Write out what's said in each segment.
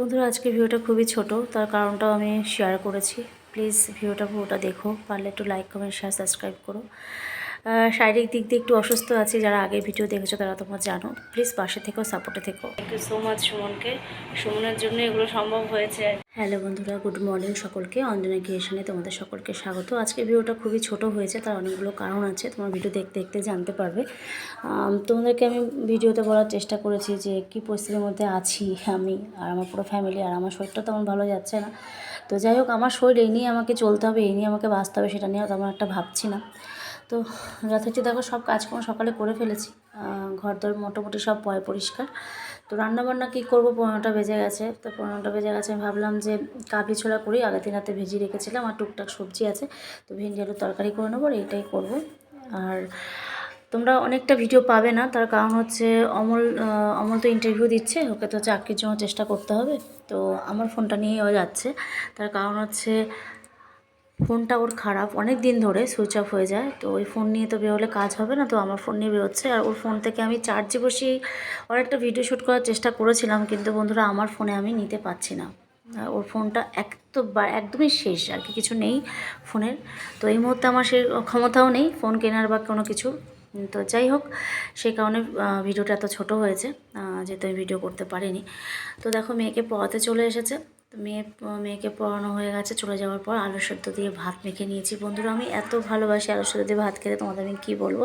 বন্ধুরা, আজকে ভিডিওটা খুবই ছোট, তার কারণটাও আমি শেয়ার করেছি। প্লিজ ভিডিওটা পুরোটা দেখো, পারলে একটু লাইক কমেন্ট শেয়ার সাবস্ক্রাইব করো। শারীরিক দিক দিয়ে একটু অসুস্থ আছি যারা আগে ভিডিও দেখেছ তারা তোমার জানো। প্লিজ পাশে থেকো সাপোর্টে থেকো। থ্যাংক ইউ সো মাচ সুমনকে। সুমনের জন্য এগুলো সম্ভব হয়েছে। হ্যালো বন্ধুরা গুড মর্নিং সকলকে। অঞ্জনা ক্রিয়েশনে তোমাদের সকলকে স্বাগত। আজকে ভিডিওটা খুবই ছোট হয়েছে তার অনেকগুলো কারণ আছে তোমার ভিডিও দেখতে দেখতে জানতে পারবে। তোমাদেরকে আমি ভিডিওতে বলার চেষ্টা করেছি যে কি পরিস্থিতির মধ্যে আছি আমি আর আমার পুরো ফ্যামিলি আর আমার শরীরটা তেমন ভালো যাচ্ছে না। তো যাই হোক আমার শরীর এই নিয়ে আমাকে চলতে হবে এই নিয়ে আমাকে বাঁচতে হবে সেটা নিয়ে তেমন একটা ভাবছি না। তো যথারীতি দেখো সব কাজকর্ম সকালে করে ফেলেছি। ঘর দর মোটামুটি সব পয় পরিষ্কার। তো রান্নাবান্না কী করব? পনেরোটা বেজে গেছে। তো পনেরোটা বেজে গেছে। আমি ভাবলাম যে কাবলি ছোলা করি, আগের দিন রাতে ভেজিয়ে রেখেছিলাম আর টুকটাক সবজি আছে। তো ভেন্ডি আলুর তরকারি করে নেব আর এইটাই করব। আর তোমরা অনেকটা ভিডিও পাবে না, তার কারণ হচ্ছে অমল অমল তো ইন্টারভিউ দিচ্ছে, ওকে তো চাকরির জন্য চেষ্টা করতে হবে। তো আমার ফোনটা নিয়ে ও যাচ্ছে। তার কারণ হচ্ছে ফোনটা ওর খারাপ। অনেক দিন ধরে সুইচ অফ হয়ে যায়। তো ওই ফোন নিয়ে তো বেরোলে কাজ হবে না, তো আমার ফোন নিয়ে বেরোচ্ছে। আর ওর ফোন থেকে আমি চার্জে বসিয়ে অনেকটা ভিডিও শ্যুট করার চেষ্টা করেছিলাম, কিন্তু বন্ধুরা আমার ফোনে আমি নিতে পারছি না। ওর ফোনটা এক তো একদমই শেষ, আর কি কিছু নেই ফোনের তো এই মুহূর্তে আমার সেই ক্ষমতাও নেই ফোন কেনার বা কোনো কিছু। তো যাই হোক সেই কারণে ভিডিওটা এত ছোট হয়েছে যেহেতু আমি ভিডিও করতে পারিনি। তো দেখো, মেয়েকে পড়াতে চলে এসেছে। তো মেয়ে, মেয়েকে পড়ানো হয়ে গেছে, চলে যাওয়ার পর আলু সেদ্ধ দিয়ে ভাত মেখে নিয়েছি। বন্ধুরা, আমি এত ভালোবাসি আলু সেদ্ধ দিয়ে ভাত খেতে, তোমাদের আমি কী বলব?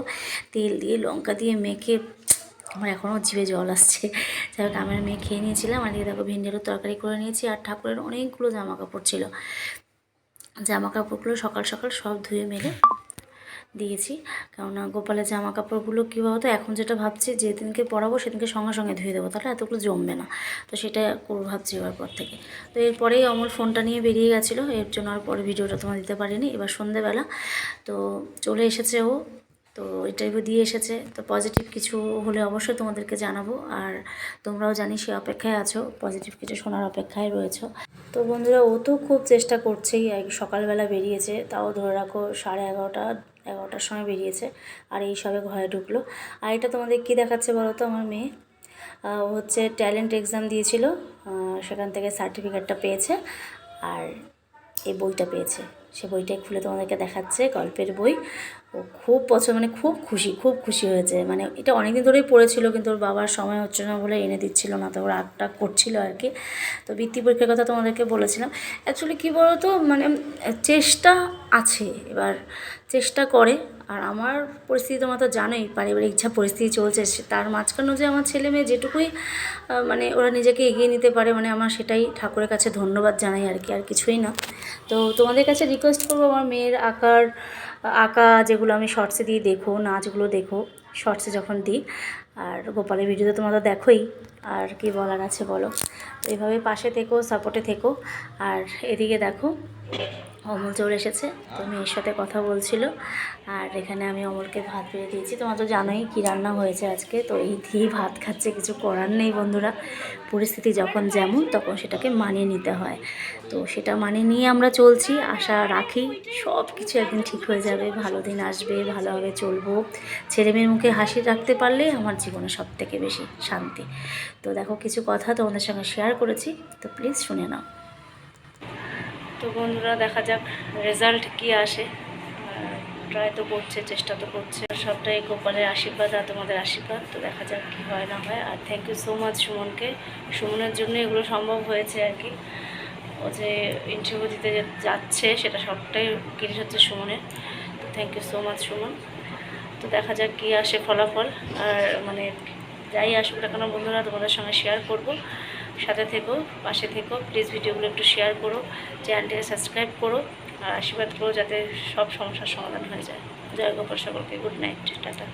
তেল দিয়ে, লঙ্কা দিয়ে মেখে আমার এখনও জিভে জল আসছে। যাই হোক আমার মেয়ে খেয়ে নিয়েছিলাম, আর দেখো ভেন্ডি আলুর তরকারি করে নিয়েছি, আর ঠাকুরের অনেকগুলো জামা কাপড় ছিল। জামা কাপড়গুলো সকাল সকাল সব ধুয়ে মেলে দিয়েছি। কেননা গোপালের জামা কাপড়গুলো কী বলতো, এখন যেটা ভাবছি যেদিনকে পরাবো সেদিনকে সঙ্গে সঙ্গে ধুয়ে দেবো, তাহলে এতগুলো জমবে না। তো সেটা করব ভাবছি এবার পর থেকে। তো এরপরেই অমল ফোনটা নিয়ে বেরিয়ে গেছিল, এর জন্য আর পরে ভিডিওটা তোমার দিতে পারিনি। এবার সন্ধেবেলা, তো চলে এসেছে ও, তো ইন্টারভিউ দিয়ে এসেছে। তো পজিটিভ কিছু হলে অবশ্যই তোমাদেরকে জানাব। আর তোমরাও জানি সে অপেক্ষায় আছো পজিটিভ কিছু শোনার অপেক্ষায় রয়েছো। তো বন্ধুরা, ও তো খুব চেষ্টা করছেই সকালবেলা বেরিয়েছে, তাও ধরে রাখো সাড়ে এগারোটা এগারোটার সময় বেরিয়েছে আর এই সবে ঘরে ঢুকলো। আর এটা তোমাদের কী দেখাচ্ছে বলো তো আমার মেয়ে? হচ্ছে ট্যালেন্ট এক্সাম দিয়েছিল সেখান থেকে সার্টিফিকেটটা পেয়েছে আর এই বইটা পেয়েছে। সে বইটাই খুলে তোমাদেরকে দেখাচ্ছে, গল্পের বই। ও খুব পছন্দ মানে খুব খুশি খুব খুশি হয়েছে। মানে এটা অনেকদিন ধরেই পড়েছিল, কিন্তু ওর বাবার সময় হচ্ছে না বলে এনে দিচ্ছিল না, তো ওর আগটা করছিল আর কি। তো বৃত্তি পরীক্ষার কথা তোমাদেরকে বলেছিলাম। অ্যাকচুয়ালি কী বলতো মানে চেষ্টা আছে, এবার চেষ্টা করে। আর আমার পরিস্থিতি তোমার তো জানোই, পারিবারিক যা পরিস্থিতি চলছে তার মাঝখানেও যে আমার ছেলে মেয়ে যেটুকুই মানে ওরা নিজেকে এগিয়ে নিতে পারে মানে আমার সেটাই ঠাকুরের কাছে ধন্যবাদ জানাই আর কি, আর কিছুই না। তো তোমাদের কাছে রিকোয়েস্ট করব আমার মেয়ের আঁকার, আঁকা যেগুলো আমি শর্টসে দিয়ে দেখো, নাচগুলো দেখো শর্টসে যখন দিই, আর গোপালের ভিডিও তো তোমরা তো দেখোই, আর কি বলার আছে বলো। তো এইভাবে পাশে থেকো সাপোর্টে থেকো, আর এদিকে দেখো অমল চলে এসেছে। তো মেয়ের সাথে কথা বলছিল। আর এখানে আমি অমলকে ভাত বেড়ে দিয়েছি। তোমরা তো জানোই কী রান্না হয়েছে আজকে। তো এই দিয়েই ভাত খাচ্ছে। কিছু করার নেই বন্ধুরা। পরিস্থিতি যখন যেমন, তখন সেটাকে মানিয়ে নিতে হয়। তো সেটা মানিয়ে নিয়ে আমরা চলছি। আশা রাখি সব কিছু একদিন ঠিক হয়ে যাবে। ভালো দিন আসবে, ভালোভাবে চলবো। ছেলে মেয়ের মুখে হাসি রাখতে পারলে আমার জীবনে সব থেকে বেশি শান্তি। তো দেখো, কিছু কথা তোমাদের সঙ্গে শেয়ার করেছি। তো প্লিজ শুনে নাও। তো বন্ধুরা দেখা যাক রেজাল্ট কি আসে। ট্রাই তো করছে, চেষ্টা তো করছে। সবটাই গোপালের আশীর্বাদ আর তোমাদের আশীর্বাদ। তো দেখা যাক কি হয় না হয়। আর থ্যাংক ইউ সো মাচ সুমনকে। সুমনের জন্য এগুলো সম্ভব হয়েছে আর কি। ও যে ইন্টারভিউ দিতে যাচ্ছে, সেটা সবটাই ক্রেডিট হচ্ছে সুমনের। তো thank you so much Suman. তো দেখা যাক কী আসে ফলাফল। আর মানে যাই আসুক না কেন বন্ধুরা, তোমাদের সঙ্গে শেয়ার করব। সাথে থেকো, পাশে থেকো। প্লিজ ভিডিওগুলো একটু শেয়ার করো চ্যানেলটিকে সাবস্ক্রাইব করো। আর আশীর্বাদ করো যাতে সব সমস্যার সমাধান হয়ে যায়। জয় গোপাল সকলকে গুড নাইট টাটা।